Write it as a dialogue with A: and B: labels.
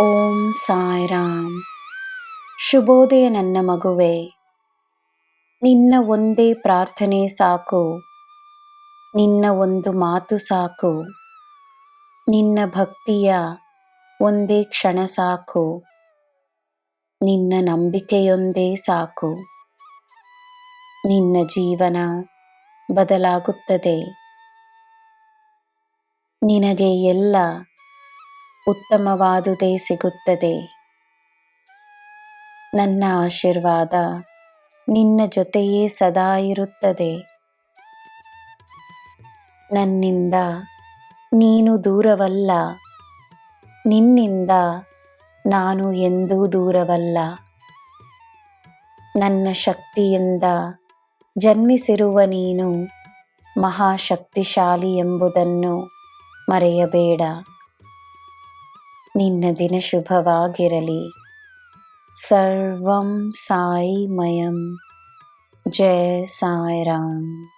A: ಓಂ ಸಾಯಿರಾಮ್. ಶುಭೋದಯ ನನ್ನ ಮಗುವೆ. ನಿನ್ನ ಒಂದೇ ಪ್ರಾರ್ಥನೆ ಸಾಕು. ನಿನ್ನ ಒಂದು ಮಾತು ಸಾಕು. ನಿನ್ನ ಭಕ್ತಿಯ ಒಂದೇ ಕ್ಷಣ ಸಾಕು. ನಿನ್ನ ನಂಬಿಕೆಯೊಂದೇ ಸಾಕು. ನಿನ್ನ ಜೀವನ ಬದಲಾಗುತ್ತದೆ. ನಿನಗೆ ಎಲ್ಲ ಉತ್ತಮವಾದುದೇ ಸಿಗುತ್ತದೆ. ನನ್ನ ಆಶೀರ್ವಾದ ನಿನ್ನ ಜೊತೆಯೇ ಸದಾ ಇರುತ್ತದೆ. ನನ್ನಿಂದ ನೀನು ದೂರವಲ್ಲ. ನಿನ್ನಿಂದ ನಾನು ಎಂದೂ ದೂರವಲ್ಲ. ನನ್ನ ಶಕ್ತಿಯಿಂದ ಜನ್ಮಿಸಿರುವ ನೀನು ಮಹಾಶಕ್ತಿಶಾಲಿ ಎಂಬುದನ್ನು ಮರೆಯಬೇಡ. ನಿನ್ನ ದಿನ ಶುಭವಾಗಿರಲಿ. ಸರ್ವಂ ಸಾಯಿಮಯಂ. ಜಯ ಸಾಯಿರಾಮ್.